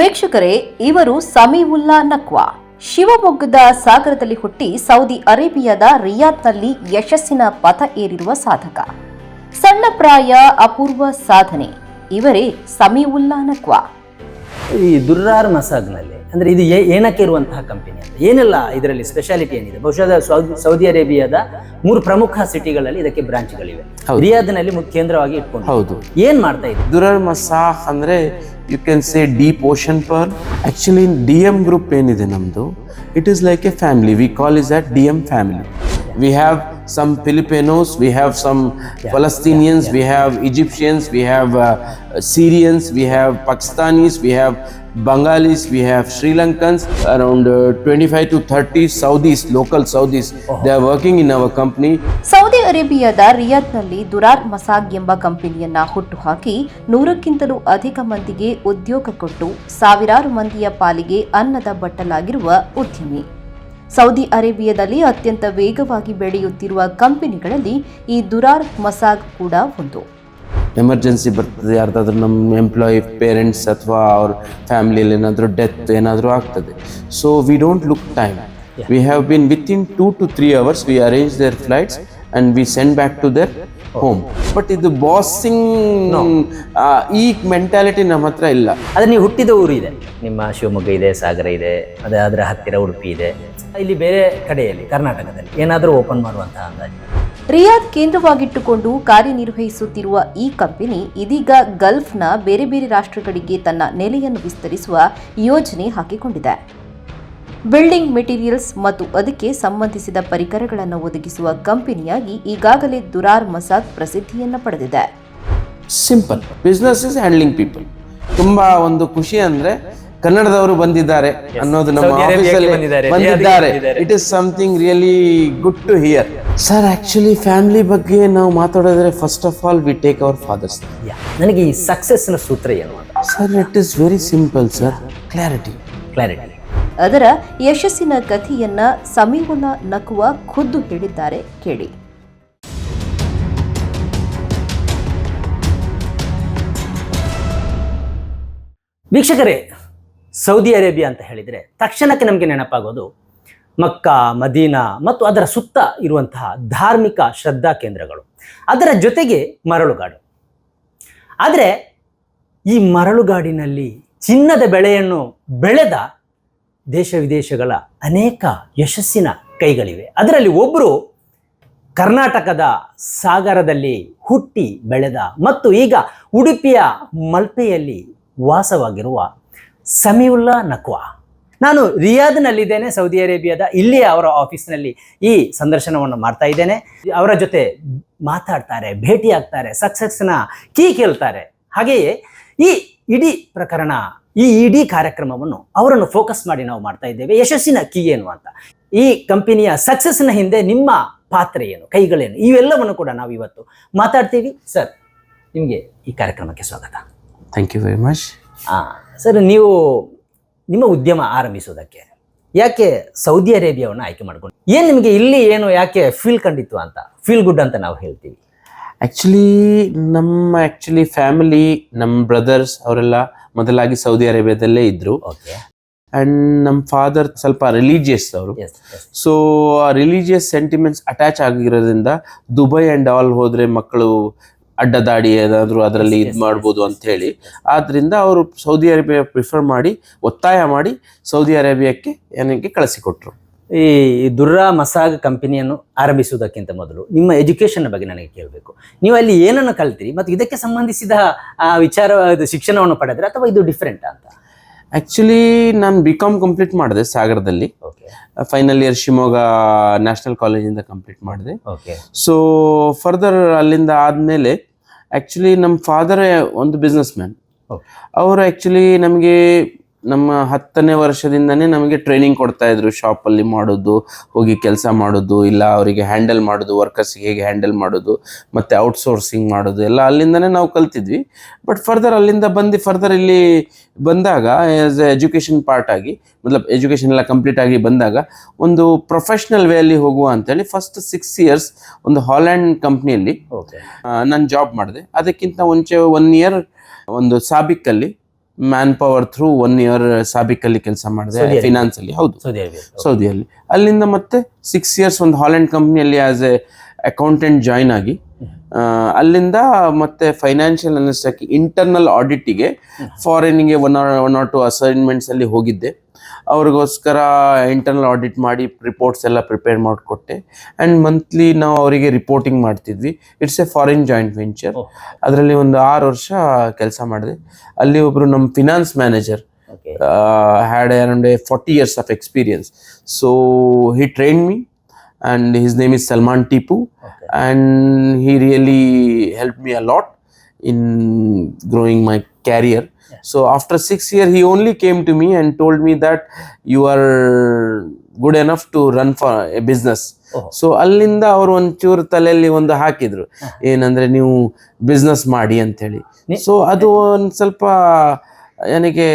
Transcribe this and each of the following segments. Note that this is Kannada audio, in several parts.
ವೀಕ್ಷಕರೇ, ಇವರು ಸಮೀವುಲ್ಲಾ ನಕ್ವಾ. ಶಿವಮೊಗ್ಗದ ಸಾಗರದಲ್ಲಿ ಹುಟ್ಟಿ ಸೌದಿ ಅರೇಬಿಯಾದ ರಿಯಾದ್ನಲ್ಲಿ ಯಶಸ್ಸಿನ ಪಥ ಏರಿರುವ ಸಾಧಕ. ಸಣ್ಣ ಪ್ರಾಯ ಅಪೂರ್ವ ಸಾಧನೆ. ಇವರೇ ಸಮೀವುಲ್ಲಾ ನಕ್ವಾ. ಈ ದುರ್ರಾರ್ ಮಸಾಗ್ನಲ್ಲಿ ಅಂದ್ರೆ ಇದು ಏನಕ್ಕೆ ಇರುವಂತಹ ಕಂಪನಿ ಅಂತ? ಏನೆಲ್ಲ ಇದರಲ್ಲಿ ಸ್ಪೆಷಾಲಿಟಿ ಏನಿದೆ? ಬಹುಶಃ ಸೌದಿ ಸೌದಿ ಅರೇಬಿಯಾದ ಮೂರು ಪ್ರಮುಖ ಸಿಟಿಗಳಲ್ಲಿ ಇದಕ್ಕೆ ಬ್ರಾಂಚ್ಗಳಿವೆ. ರಿಯಾದ್ನಲ್ಲಿ ಮುಖ್ಯ ಕೇಂದ್ರವಾಗಿ ಇಟ್ಕೊಂಡು ಹೌದು. ಏನ್ ಮಾಡ್ತಾ ಇದೆ ದುರಾರ್ ಮಸಾಜ್ ಅಂದ್ರೆ you can say deep ocean pearl actually D M group ಏನಿದೆ ನಮ್ದು it is like a family we call is at D M family we have some Filipinos we have some Palestinians we have Egyptians we have Syrians we have Pakistanis we have Bengalis, we have Sri Lankans, around uh, 25 to 30 Saudis, local Saudis. They are working in our company. Saudi ಅರೇಬಿಯಾದ ರಿಯಾದ್ನಲ್ಲಿ ದುರಾರ್ ಮಸಾಗ್ ಎಂಬ ಕಂಪನಿಯನ್ನ ಹುಟ್ಟುಹಾಕಿ ನೂರಕ್ಕಿಂತಲೂ ಅಧಿಕ ಮಂದಿಗೆ ಉದ್ಯೋಗ ಕೊಟ್ಟು ಸಾವಿರಾರು ಮಂದಿಯ ಪಾಲಿಗೆ ಅನ್ನದ ಬಟ್ಟಲಾಗಿರುವ ಉದ್ಯಮಿ ಸೌದಿ ಅರೇಬಿಯಾದಲ್ಲಿ ಅತ್ಯಂತ ವೇಗವಾಗಿ ಬೆಳೆಯುತ್ತಿರುವ ಕಂಪನಿಗಳಲ್ಲಿ ಈ ದುರಾರ್ ಮಸಾಗ್ ಕೂಡ ಒಂದು. ಎಮರ್ಜೆನ್ಸಿ ಬರ್ತದೆ ಯಾರ್ದಾದ್ರೂ ನಮ್ಮ ಎಂಪ್ಲಾಯಿ ಪೇರೆಂಟ್ಸ್ ಅಥವಾ ಅವ್ರ ಫ್ಯಾಮಿಲಿಯಲ್ಲಿ ಏನಾದರೂ ಡೆತ್ ಏನಾದರೂ ಆಗ್ತದೆ. So we don't look time we have been with in two to three hours we arrange their flights and we send back to their home but ಇದು ಬಾಸಿಂಗ್ ಈ ಮೆಂಟಾಲಿಟಿ ನಮ್ಮ ಹತ್ರ ಇಲ್ಲ. ಅದ್ರ ನೀವು ಹುಟ್ಟಿದ ಊರು ಇದೆ. ನಿಮ್ಮ ಶಿವಮೊಗ್ಗ ಇದೆ ಸಾಗರ ಇದೆ ಅದೇ ಅದರ ಹತ್ತಿರ ಉಡುಪಿ ಇದೆ. ಇಲ್ಲಿ ಬೇರೆ ಕಡೆಯಲ್ಲಿ ಕರ್ನಾಟಕದಲ್ಲಿ ಏನಾದರೂ ಓಪನ್ ಮಾಡುವಂತಹ ಅಂದಾಜು. ರಿಯಾದ್ ಕೇಂದ್ರವಾಗಿಟ್ಟುಕೊಂಡು ಕಾರ್ಯನಿರ್ವಹಿಸುತ್ತಿರುವ ಈ ಕಂಪನಿ ಇದೀಗ ಗಲ್ಫ್ನ ಬೇರೆ ಬೇರೆ ರಾಷ್ಟ್ರಗಳಿಗೆ ತನ್ನ ನೆಲೆಯನ್ನು ವಿಸ್ತರಿಸುವ ಯೋಜನೆ ಹಾಕಿಕೊಂಡಿದೆ. ಬಿಲ್ಡಿಂಗ್ ಮೆಟೀರಿಯಲ್ಸ್ ಮತ್ತು ಅದಕ್ಕೆ ಸಂಬಂಧಿಸಿದ ಪರಿಕರಗಳನ್ನು ಒದಗಿಸುವ ಕಂಪನಿಯಾಗಿ ಈಗಾಗಲೇ ದುರಾರ್ ಮಸಾದ್ ಪ್ರಸಿದ್ಧಿಯನ್ನು ಪಡೆದಿದೆ. Simple business is handling people ತುಂಬಾ ಒಂದು ಖುಷಿ ಅಂದ್ರೆ ಕನ್ನಡದವರು ಬಂದಿದ್ದಾರೆ ಅನ್ನೋದು ನಮ್ಮ ಆಫೀಸಲ್ಲಿ ಬಂದಿದ್ದಾರೆ. It is something really good to hear sir actually family ಬಗ್ಗೆ ನಾವು ಮಾತಾಡಿದ್ರೆ first of all we take our father's yeah ನನಗೆ ಈ ಸಕ್ಸಸ್ನ ಸೂತ್ರ ಏನು ಅಂತ? Sir it is very simple sir clarity clarity ಅದರ ಯಶಸ್ಸಿನ ಕಥೆಯನ್ನ ಸಮೀವುಲ್ಲಾ ನಕುವ ಖುದ್ದು ಹೇಳಿದ್ದಾರೆ, ಕೇಳಿ. ವೀಕ್ಷಕರೇ, ಸೌದಿ ಅರೇಬಿಯಾ ಅಂತ ಹೇಳಿದರೆ ತಕ್ಷಣಕ್ಕೆ ನಮಗೆ ನೆನಪಾಗೋದು ಮಕ್ಕಾ, ಮದೀನಾ ಮತ್ತು ಅದರ ಸುತ್ತ ಇರುವಂತಹ ಧಾರ್ಮಿಕ ಶ್ರದ್ಧಾ ಕೇಂದ್ರಗಳು. ಅದರ ಜೊತೆಗೆ ಮರಳುಗಾಡು. ಆದರೆ ಈ ಮರಳುಗಾಡಿನಲ್ಲಿ ಚಿನ್ನದ ಬೆಳೆಯನ್ನು ಬೆಳೆದ ದೇಶ ವಿದೇಶಗಳ ಅನೇಕ ಯಶಸ್ಸಿನ ಕೈಗಳಿವೆ. ಅದರಲ್ಲಿ ಒಬ್ಬರು ಕರ್ನಾಟಕದ ಸಾಗರದಲ್ಲಿ ಹುಟ್ಟಿ ಬೆಳೆದ ಮತ್ತು ಈಗ ಉಡುಪಿಯ ಮಲ್ಪೆಯಲ್ಲಿ ವಾಸವಾಗಿರುವ ಸಮೀವುಲ್ಲಾ ನಕ್ವಾ. ನಾನು ರಿಯಾದ್ನಲ್ಲಿದ್ದೇನೆ, ಸೌದಿ ಅರೇಬಿಯಾದ ಇಲ್ಲಿಯೇ ಅವರ ಆಫೀಸ್ನಲ್ಲಿ ಈ ಸಂದರ್ಶನವನ್ನು ಮಾಡ್ತಾ ಇದ್ದೇನೆ. ಅವರ ಜೊತೆ ಮಾತಾಡ್ತಾರೆ, ಭೇಟಿಯಾಗ್ತಾರೆ, ಸಕ್ಸಸ್ನ ಕೀ ಕೇಳ್ತಾರೆ. ಹಾಗೆಯೇ ಈ ಇಡೀ ಪ್ರಕರಣ ಈ ಇಡೀ ಕಾರ್ಯಕ್ರಮವನ್ನು ಅವರನ್ನು ಫೋಕಸ್ ಮಾಡಿ ನಾವು ಮಾಡ್ತಾ ಇದ್ದೇವೆ. ಯಶಸ್ಸಿನ ಕೀ ಏನು ಅಂತ? ಈ ಕಂಪನಿಯ ಸಕ್ಸಸ್ನ ಹಿಂದೆ ನಿಮ್ಮ ಪಾತ್ರ ಏನು? ಕೈಗಳೇನು? ಇವೆಲ್ಲವನ್ನು ಕೂಡ ನಾವು ಇವತ್ತು ಮಾತಾಡ್ತೀವಿ. ಸರ್ ನಿಮಗೆ ಈ ಕಾರ್ಯಕ್ರಮಕ್ಕೆ ಸ್ವಾಗತ. Thank you very much sir ನೀವು ನಿಮ್ಮ ಉದ್ಯಮ ಆರಂಭಿಸೋದಕ್ಕೆ ಯಾಕೆ ಸೌದಿ ಅರೇಬಿಯಾವನ್ನು ಆಯ್ಕೆ ಮಾಡ್ಕೊಂಡು ಏನು ನಿಮಗೆ ಇಲ್ಲಿ ಏನು ಯಾಕೆ ಫೀಲ್ ಕಂಡಿತ್ತು ಅಂತ? ಫೀಲ್ ಗುಡ್ ಅಂತ ನಾವು ಹೇಳ್ತೀವಿ. ಆ್ಯಕ್ಚುಲಿ ನಮ್ಮ ಆ್ಯಕ್ಚುಲಿ ಫ್ಯಾಮಿಲಿ ನಮ್ಮ ಬ್ರದರ್ಸ್ ಅವರೆಲ್ಲ ಮೊದಲಾಗಿ ಸೌದಿ ಅರೇಬಿಯಾದಲ್ಲೇ ಇದ್ರು. ಓಕೆ ಆ್ಯಂಡ್ ನಮ್ಮ ಫಾದರ್ ಸ್ವಲ್ಪ ರಿಲಿಜಿಯಸ್ ಅವರು. ಸೊ ಆ ರಿಲಿಜಿಯಸ್ ಸೆಂಟಿಮೆಂಟ್ಸ್ ಅಟ್ಯಾಚ್ ಆಗಿರೋದ್ರಿಂದ ದುಬೈ ಆ್ಯಂಡ್ ಆಲ್ ಹೋದರೆ ಮಕ್ಕಳು ಅಡ್ಡದಾಡಿ ಏನಾದರೂ ಅದರಲ್ಲಿ ಇದು ಮಾಡ್ಬೋದು ಅಂತ ಹೇಳಿ ಆದ್ರಿಂದ ಅವರು ಸೌದಿ ಅರೇಬಿಯಾ ಪ್ರಿಫರ್ ಮಾಡಿ ಒತ್ತಾಯ ಮಾಡಿ ಸೌದಿ ಅರೇಬಿಯಾಕ್ಕೆ ಏನಕ್ಕೆ ಕಳಿಸಿಕೊಟ್ರು. ಈ ದುರ್ರಾ ಮಸಾಗ್ ಕಂಪನಿಯನ್ನು ಆರಂಭಿಸುವುದಕ್ಕಿಂತ ಮೊದಲು ನಿಮ್ಮ ಎಜುಕೇಶನ್ ಬಗ್ಗೆ ನನಗೆ ಕೇಳಬೇಕು. ನೀವು ಅಲ್ಲಿ ಏನನ್ನು ಕಲ್ತಿರಿ? ಮತ್ತು ಇದಕ್ಕೆ ಸಂಬಂಧಿಸಿದ ಆ, ವಿಚಾರ ಶಿಕ್ಷಣವನ್ನು ಪಡೆದ್ರೆ ಅಥವಾ ಇದು ಡಿಫ್ರೆಂಟ್ ಅಂತ? ಆ್ಯಕ್ಚುಲಿ ನಾನು ಬಿ ಕಾಮ್ ಕಂಪ್ಲೀಟ್ ಮಾಡಿದೆ ಸಾಗರದಲ್ಲಿ. Okay final year Shivamogga national ಕಾಲೇಜಿಂದ ಕಂಪ್ಲೀಟ್ ಮಾಡಿದೆ. ಓಕೆ ಸೊ ಫರ್ದರ್ ಅಲ್ಲಿಂದ ಆದಮೇಲೆ ಆ್ಯಕ್ಚುಲಿ ನಮ್ಮ ಫಾದರ್ ಒಂದು ಬಿಸ್ನೆಸ್ ಮ್ಯಾನ್. ಅವರು ಆ್ಯಕ್ಚುಲಿ ನಮಗೆ ನಮ್ಮ ಹತ್ತನೇ ವರ್ಷದಿಂದನೇ ನಮಗೆ ಟ್ರೈನಿಂಗ್ ಕೊಡ್ತಾ ಇದ್ರು ಶಾಪಲ್ಲಿ ಮಾಡೋದು ಹೋಗಿ ಕೆಲಸ ಮಾಡೋದು ಇಲ್ಲ ಅವರಿಗೆ ಹ್ಯಾಂಡಲ್ ಮಾಡೋದು ವರ್ಕರ್ಸ್ಗೆ ಹೇಗೆ ಹ್ಯಾಂಡಲ್ ಮಾಡೋದು ಮತ್ತು ಔಟ್ಸೋರ್ಸಿಂಗ್ ಮಾಡೋದು ಎಲ್ಲ ಅಲ್ಲಿಂದನೇ ನಾವು ಕಲ್ತಿದ್ವಿ. ಬಟ್ ಫರ್ದರ್ ಅಲ್ಲಿಂದ ಬಂದು ಫರ್ದರ್ ಇಲ್ಲಿ ಬಂದಾಗ ಆಸ್ ಎ ಎಜುಕೇಷನ್ ಪಾರ್ಟ್ ಆಗಿ ಮತ್ಲಬ್ ಎಜುಕೇಷನ್ ಎಲ್ಲ ಕಂಪ್ಲೀಟ್ ಆಗಿ ಬಂದಾಗ ಒಂದು ಪ್ರೊಫೆಷ್ನಲ್ ವೇಯಲ್ಲಿ ಹೋಗುವ ಅಂತೇಳಿ ಫಸ್ಟ್ ಸಿಕ್ಸ್ ಇಯರ್ಸ್ ಒಂದು ಹಾಲ್ಯಾಂಡ್ ಕಂಪ್ನಿಯಲ್ಲಿ ಓಕೆ ನಾನು ಜಾಬ್ ಮಾಡಿದೆ. ಅದಕ್ಕಿಂತ ಮುಂಚೆ ಒನ್ ಇಯರ್ ಒಂದು ಸಾಬಿಕ್ಕಲ್ಲಿ man power through one year ಸಾಬಿಕಲ್ಲಿ ಕೆಲಸ ಮಾಡಿದೆ ಫಿನಾನ್ಸ್ ಅಲ್ಲಿ ಹೌದು. ಸೌದಿಯಲ್ಲಿ ಅಲ್ಲಿಂದ ಮತ್ತೆ ಸಿಕ್ಸ್ ಇಯರ್ಸ್ ಒಂದು ಹಾಲೆಂಡ್ ಕಂಪ್ನಿಯಲ್ಲಿ ಆಸ್ ಎ ಅಕೌಂಟೆಂಟ್ ಜಾಯ್ನ್ ಆಗಿ ಅಲ್ಲಿಂದ ಮತ್ತೆ ಫೈನಾನ್ಷಿಯಲ್ ಅನಲಿಸ್ಟ್ ಆಗಿ ಇಂಟರ್ನಲ್ ಆಡಿಟಿಗೆ ಫಾರಿನ್ಗೆ one or one or two assignments ಅಲ್ಲಿ ಹೋಗಿದ್ದೆ. ಅವ್ರಿಗೋಸ್ಕರ ಇಂಟರ್ನಲ್ ಆಡಿಟ್ ಮಾಡಿ ರಿಪೋರ್ಟ್ಸ್ ಎಲ್ಲ ಪ್ರಿಪೇರ್ ಮಾಡಿಕೊಟ್ಟೆ. ಆ್ಯಂಡ್ ಮಂತ್ಲಿ ನಾವು ಅವರಿಗೆ ರಿಪೋರ್ಟಿಂಗ್ ಮಾಡ್ತಿದ್ವಿ. It's a foreign joint venture ಅದರಲ್ಲಿ ಒಂದು ಆರು ವರ್ಷ ಕೆಲಸ ಮಾಡಿದೆ. ಅಲ್ಲಿ ಒಬ್ಬರು ನಮ್ಮ finance manager okay uh, had around a 40 years of experience. So he trained me, and his name is and he really help he a lot in growing my career. So after six years, he only came to me and told me that you are good enough to run for a business. So ಅಲ್ಲಿಂದ ಅವರು ಒಂಚೂರು ತಲೆಯಲ್ಲಿ ಒಂದು ಹಾಕಿದ್ರು ಏನಂದ್ರೆ ನೀವು ಬಿಸ್ನೆಸ್ ಮಾಡಿ ಅಂತ ಹೇಳಿ ಸೊ ಅದು ಒಂದ್ ಸ್ವಲ್ಪ ನನಗೆ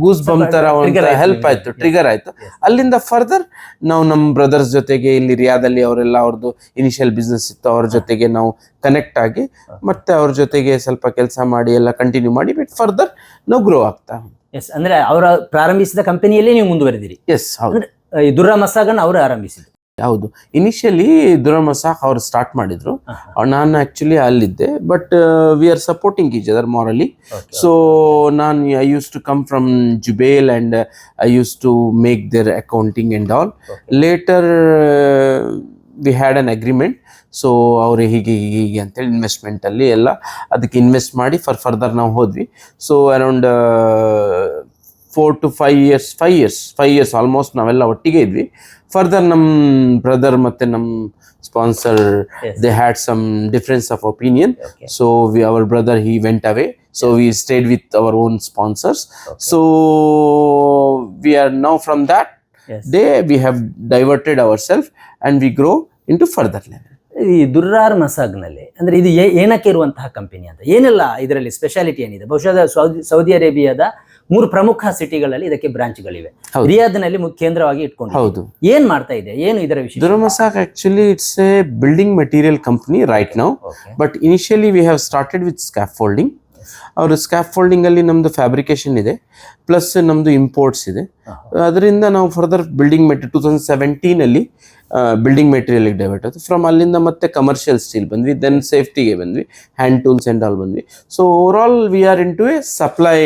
ಗೂಸ್ ಬಮ್ ತರ ಒಂದು ಹೆಲ್ಪ್. ಆಯ್ತು ಟ್ರಿಗರ್ ಆಯ್ತು ಅಲ್ಲಿಂದ ಫರ್ದರ್ ನಾವು ನಮ್ಮ ಬ್ರದರ್ಸ್ ಜೊತೆಗೆ ಇಲ್ಲಿ ರಿಯಾದಲ್ಲಿ ಅವರೆಲ್ಲ ಅವ್ರದ್ದು ಇನಿಷಿಯಲ್ ಬಿಸ್ನೆಸ್ ಇತ್ತು ಅವ್ರ ಜೊತೆಗೆ ನಾವು ಕನೆಕ್ಟ್ ಆಗಿ ಮತ್ತೆ ಅವ್ರ ಜೊತೆಗೆ ಸ್ವಲ್ಪ ಕೆಲಸ ಮಾಡಿ ಎಲ್ಲ ಕಂಟಿನ್ಯೂ ಮಾಡಿ ಬಿಟ್ ಫರ್ದರ್ ನಾವು ಗ್ರೋ ಆಗ್ತಾ ಎಸ್ ಅಂದ್ರೆ ಅವರ ಪ್ರಾರಂಭಿಸಿದ ಕಂಪನಿಯಲ್ಲೇ ನೀವು ಮುಂದುವರೆದಿರಿ. ಎಸ್ ಹೌದು. ದುರ್ರಾ ಮಸಾಗನ್ ಅವರು ಆರಂಭಿಸಿದ್ರು ಹೌದು ಇನಿಷಿಯಲಿ ದುರಮಸಾಕ್ ಅವ್ರು ಸ್ಟಾರ್ಟ್ ಮಾಡಿದ್ರು. ನಾನು actually ಅಲ್ಲಿದ್ದೆ but we are supporting each other morally. So ನಾನು I use to come from Jubail and I use to make their accounting and all later we had an agreement so ಅವರು ಹೀಗೆ ಹೀಗೆ ಹೀಗೆ ಅಂತೇಳಿ ಇನ್ವೆಸ್ಟ್ಮೆಂಟಲ್ಲಿ ಎಲ್ಲ ಅದಕ್ಕೆ ಇನ್ವೆಸ್ಟ್ ಮಾಡಿ ಫರ್ ಫರ್ದರ್ ನಾವು ಹೋದ್ವಿ. So around four to five years five years five years almost ನಾವೆಲ್ಲ ಒಟ್ಟಿಗೆ ಇದ್ವಿ. ಫರ್ದರ್ ನಮ್ಮ ಬ್ರದರ್ ಮತ್ತೆ ನಮ್ಮ sponsor they had some difference of opinion. So we our brother he went away so we stayed with our own sponsors so we are now from that. Day we have diverted our self and we grow in to further level ಈ ದುರ್ರಾರ್ ಮಸಾಗ್ನಲ್ಲಿ ಅಂದ್ರೆ ಇದು ಏನಕ್ಕೆ ಇರುವಂತಹ ಕಂಪನಿ ಅಂತ? ಏನೆಲ್ಲ ಇದರಲ್ಲಿ ಸ್ಪೆಷಾಲಿಟಿ ಏನಿದೆ? ಬಹುಶಃ ಸೌದಿ ಸೌದಿ ಅರೇಬಿಯಾದ ಮೂರು ಪ್ರಮುಖ ಸಿಟಿಗಳಲ್ಲಿ ಇದಕ್ಕೆ ಬ್ರಾಂಚ್ಗಳಿವೆ. ರಿಯಾದ್ನಲ್ಲಿ ಕೇಂದ್ರವಾಗಿ ಇಟ್ಕೊಂಡು ಹೌದು. ಏನ್ ಮಾಡ್ತಾ ಇದೆ? ಏನು ಇದರ ವಿಷಯ ದುರಮಸಾಕ್ actually it's a building material company right now but initially we have started with scaffolding ಅವರು ಸ್ಕ್ಯಾಪ್ ಫೋಲ್ಡಿಂಗ್ ಅಲ್ಲಿ ನಮ್ದು ಫ್ಯಾಬ್ರಿಕೇಶನ್ ಇದೆ. ಪ್ಲಸ್ ನಮ್ದು ಇಂಪೋರ್ಟ್ಸ್ ಇದೆ. ಅದರಿಂದ ನಾವು further building material two thousand ಸೆವೆಂಟೀನಲ್ಲಿ building material divert ಆಯಿತು. ಫ್ರಮ್ ಅಲ್ಲಿಂದ ಮತ್ತೆ ಕಮರ್ಷಿಯಲ್ ಸ್ಟೀಲ್ ಬಂದ್ವಿ. ದೆನ್ ಸೇಫ್ಟಿಗೆ ಬಂದ್ವಿ. ಹ್ಯಾಂಡ್ ಟೂಲ್ಸ್ ಆ್ಯಂಡ್ ಆಲ್ ಬಂದ್ವಿ. So overall we are in to a supply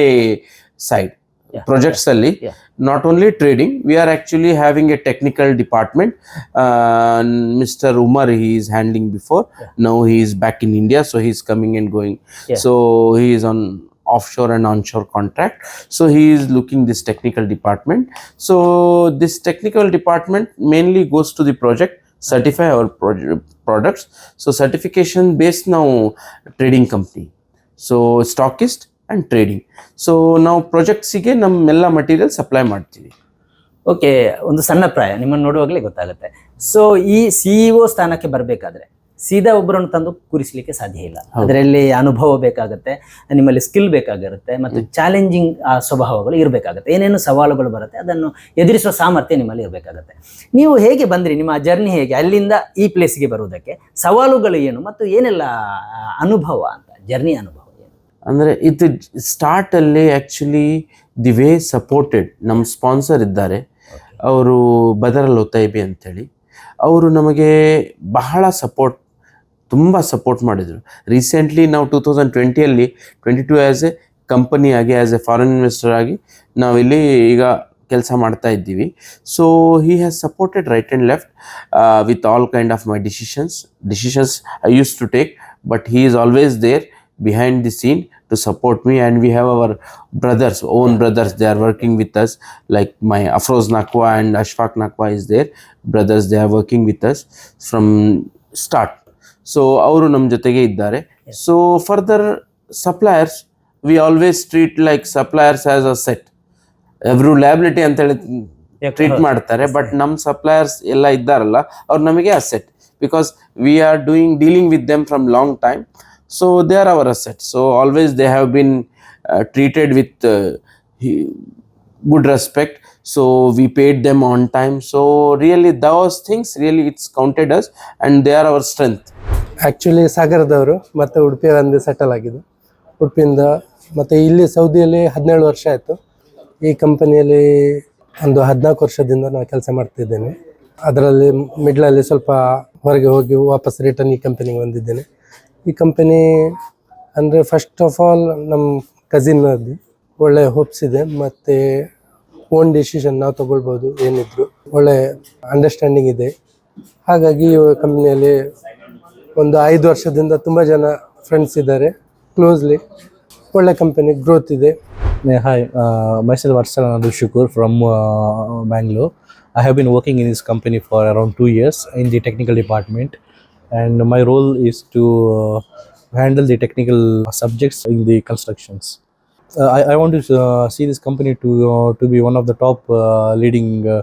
side yeah. projects yeah. yeah. not only trading we are actually having a technical department uh, mr umar he is handling before yeah. now he is back in india so he is coming and going yeah. so he is on offshore and onshore contract so he is looking this technical department so this technical department mainly goes to the project certify our pro products so certification based now trading company so stockist and trading so ನಾವು ಪ್ರಾಜೆಕ್ಟ್ಸಿಗೆ ನಮ್ಮೆಲ್ಲ ಮಟೀರಿಯಲ್ ಸಪ್ಲೈ ಮಾಡ್ತೀವಿ. ಓಕೆ ಒಂದು ಸಣ್ಣ ಪ್ರಾಯ ನಿಮ್ಮನ್ನು ನೋಡುವಾಗಲೇ ಗೊತ್ತಾಗುತ್ತೆ. ಸೊ ಈ ಸಿಇಒ ಸ್ಥಾನಕ್ಕೆ ಬರಬೇಕಾದ್ರೆ ಸೀದಾ ಒಬ್ಬರನ್ನು ತಂದು ಕೂರಿಸಲಿಕ್ಕೆ ಸಾಧ್ಯ ಇಲ್ಲ. ಅದರಲ್ಲಿ ಅನುಭವ ಬೇಕಾಗುತ್ತೆ ನಿಮ್ಮಲ್ಲಿ ಸ್ಕಿಲ್ ಬೇಕಾಗಿರುತ್ತೆ ಮತ್ತು ಚಾಲೆಂಜಿಂಗ್ ಸ್ವಭಾವಗಳು ಇರಬೇಕಾಗುತ್ತೆ. ಏನೇನು ಸವಾಲುಗಳು ಬರುತ್ತೆ ಅದನ್ನು ಎದುರಿಸುವ ಸಾಮರ್ಥ್ಯ ನಿಮ್ಮಲ್ಲಿ ಇರಬೇಕಾಗುತ್ತೆ. ನೀವು ಹೇಗೆ ಬಂದ್ರಿ ನಿಮ್ಮ ಜರ್ನಿ ಹೇಗೆ ಅಲ್ಲಿಂದ ಈ ಪ್ಲೇಸ್ಗೆ ಬರುವುದಕ್ಕೆ? ಸವಾಲುಗಳು ಏನು ಮತ್ತು ಏನೆಲ್ಲ ಅನುಭವ ಅಂತ ಜರ್ನಿ ಅನುಭವ? ಅಂದರೆ ಇದು ಸ್ಟಾರ್ಟಲ್ಲಿ ಆ್ಯಕ್ಚುಲಿ ದಿ ವೇ ಸಪೋರ್ಟೆಡ್ ನಮ್ಮ ಸ್ಪಾನ್ಸರ್ ಇದ್ದಾರೆ. ಅವರು ಬದರಲ್ ಲೋತೈಬಿ ಅಂಥೇಳಿ ಅವರು ನಮಗೆ ಬಹಳ ಸಪೋರ್ಟ್ ತುಂಬ ಸಪೋರ್ಟ್ ಮಾಡಿದರು. ರೀಸೆಂಟ್ಲಿ ನಾವು two thousand ಟ್ವೆಂಟಿಯಲ್ಲಿ twenty two as a company ಆಗಿ ಆ್ಯಸ್ ಎ ಫಾರಿನ್ ಇನ್ವೆಸ್ಟರ್ ಆಗಿ ನಾವಿಲ್ಲಿ ಈಗ ಕೆಲಸ ಮಾಡ್ತಾ ಇದ್ದೀವಿ. So he has supported right and left with all kind of my decisions decisions I use to take but he is always there behind the scene. to support me and we have our brothers own brothers they are working with us like my afroz nakwa and ashfaq nakwa is there brothers they are working with us from start so ಅವರು ನಮ್ಮ ಜೊತೆಗೆ ಇದ್ದಾರೆ so further suppliers we always treat like suppliers as a set ಎವ್ರು liability ಅಂತೇಳಿ ಟ್ರೀಟ್ ಮಾಡ್ತಾರೆ ಬಟ್ ನಮ್ಮ ಸಪ್ಲಯರ್ಸ್ ಎಲ್ಲ ಇದ್ದಾರಲ್ಲ ಅವ್ರು ನಮಗೆ asset because we are doing dealing with them from long time so they are our asset so always they have been treated with good respect so we paid them on time so really those things really it's counted us and they are our strength actually ಸಾಗರದವರು ಮತ್ತು ಉಡುಪಿ ಬಂದು ಸೆಟಲ್ ಆಗಿದ್ದು. ಉಡುಪಿಯಿಂದ ಮತ್ತು ಇಲ್ಲಿ ಸೌದಿಯಲ್ಲಿ ಹದಿನೇಳು ವರ್ಷ ಆಯಿತು. ಈ ಕಂಪನಿಯಲ್ಲಿ ಒಂದು ಹದಿನಾಲ್ಕು ವರ್ಷದಿಂದ ನಾನು ಕೆಲಸ ಮಾಡ್ತಿದ್ದೇನೆ ಅದರಲ್ಲಿ ಮಿಡ್ಲಲ್ಲಿ ಸ್ವಲ್ಪ ಹೊರಗೆ ಹೋಗಿ ವಾಪಸ್ ರಿಟರ್ನ್ ಈ ಕಂಪನಿಗೆ ಬಂದಿದ್ದೇನೆ. ಈ ಕಂಪನಿ ಅಂದರೆ ಫಸ್ಟ್ ಆಫ್ ಆಲ್ ನಮ್ಮ ಕಸಿನ್ ಅಲ್ಲಿ ಒಳ್ಳೆ ಹೋಪ್ಸ್ ಇದೆ, ಮತ್ತು ಓನ್ ಡಿಸಿಷನ್ ನಾವು ತೊಗೊಳ್ಬೋದು ಏನಿದ್ರು. ಒಳ್ಳೆ ಅಂಡರ್ಸ್ಟ್ಯಾಂಡಿಂಗ್ ಇದೆ. ಹಾಗಾಗಿ ಈ ಕಂಪ್ನಿಯಲ್ಲಿ ಒಂದು ಐದು ವರ್ಷದಿಂದ ತುಂಬ ಜನ ಫ್ರೆಂಡ್ಸ್ ಇದ್ದಾರೆ. ಕ್ಲೋಸ್ಲಿ ಒಳ್ಳೆ ಕಂಪನಿ ಗ್ರೋತ್ ಇದೆ. ಹಾಯ್ ಮೈಸೂರು ವರ್ಷ Shukoor from Bangalore I have been working in this company for around two years in the technical department and my role is to uh, handle the technical subjects in the constructions. Uh, I, I want to uh, see this company to uh, to be one of the top uh, leading uh,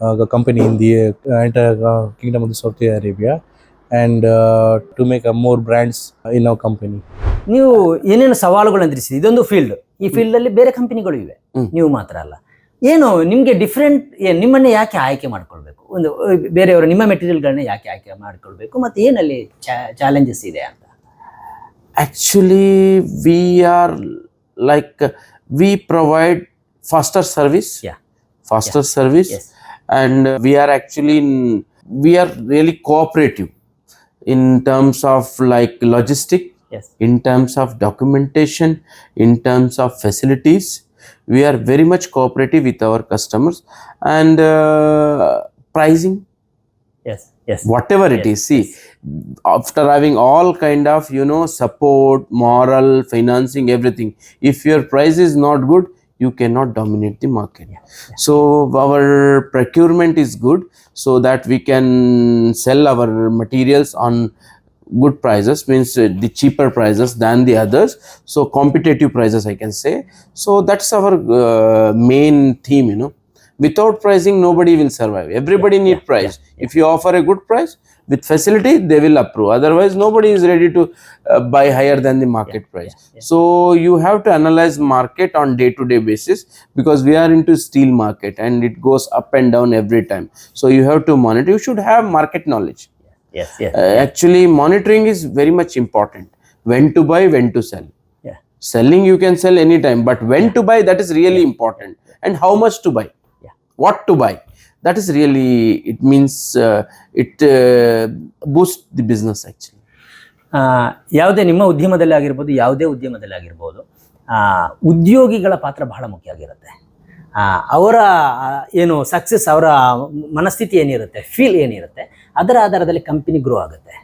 uh, company in the uh, entire uh, kingdom of the Saudi Arabia, and uh, to make uh, more brands in our company. ನೀವು ಏನೇನು ಸವಾಲುಗಳು ಎದುರಿಸಿದ್ರಿ ಇದೊಂದು ಫೀಲ್ಡ್ ಈ ಫೀಲ್ಡಲ್ಲಿ ಬೇರೆ ಕಂಪನಿಗಳು ಇವೆ. ನೀವು ಮಾತ್ರ ಅಲ್ಲ ಏನು ನಿಮಗೆ ಡಿಫ್ರೆಂಟ್ ನಿಮ್ಮನ್ನೇ ಯಾಕೆ ಆಯ್ಕೆ ಮಾಡ್ಕೊಳ್ಬೇಕು ಒಂದು ಬೇರೆಯವರು ನಿಮ್ಮ ಮೆಟೀರಿಯಲ್ಗಳನ್ನ ಯಾಕೆ ಆಯ್ಕೆ ಮಾಡ್ಕೊಳ್ಬೇಕು ಮತ್ತು ಏನಲ್ಲಿ ಚಾಲೆಂಜಸ್ ಇದೆ ಅಂತ actually we are like we provide faster service Yeah. faster service Yes. and uh, we are actually in, we are really cooperative in terms of like logistic yes in terms of documentation in terms of facilities we are very much cooperative with our customers and uh, pricing yes yes whatever yes. it is see after having all kind of you know support moral financing everything if your price is not good you cannot dominate the market. Yeah, yeah. So our procurement is good so that we can sell our materials on good prices means uh, the cheaper prices than the others. So competitive prices i can say. So that's our uh, main theme you know. Without pricing nobody will survive. Everybody need price. if you offer a good price with facility they will approve. Otherwise nobody is ready to uh, buy higher than the market price. so you have to analyze market on day to day basis because we are into steel market and it goes up and down every time. So you have to monitor. You should have market knowledge yes yes. uh, actually monitoring is very much important when to buy when to sell Yeah. selling you can sell anytime but when yeah. to buy that is really yeah. important and how much to buy Yeah. what to buy that is really it means uh, it uh, boosts the business actually Yaude ಯಾವುದೇ ನಿಮ್ಮ ಉದ್ಯಮದಲ್ಲಿ ಆಗಿರ್ಬೋದು ಯಾವುದೇ ಉದ್ಯಮದಲ್ಲಿ ಆಗಿರ್ಬೋದು ಉದ್ಯೋಗಿಗಳ ಪಾತ್ರ ಬಹಳ ಮುಖ್ಯ ಆಗಿರುತ್ತೆ ಅವರ ಏನು ಸಕ್ಸಸ್ ಅವರ ಮನಸ್ಥಿತಿ ಏನಿರುತ್ತೆ ಫೀಲ್ ಏನಿರುತ್ತೆ ಅದರ ಆಧಾರದಲ್ಲಿ ಕಂಪನಿ ಗ್ರೋ ಆಗುತ್ತೆ.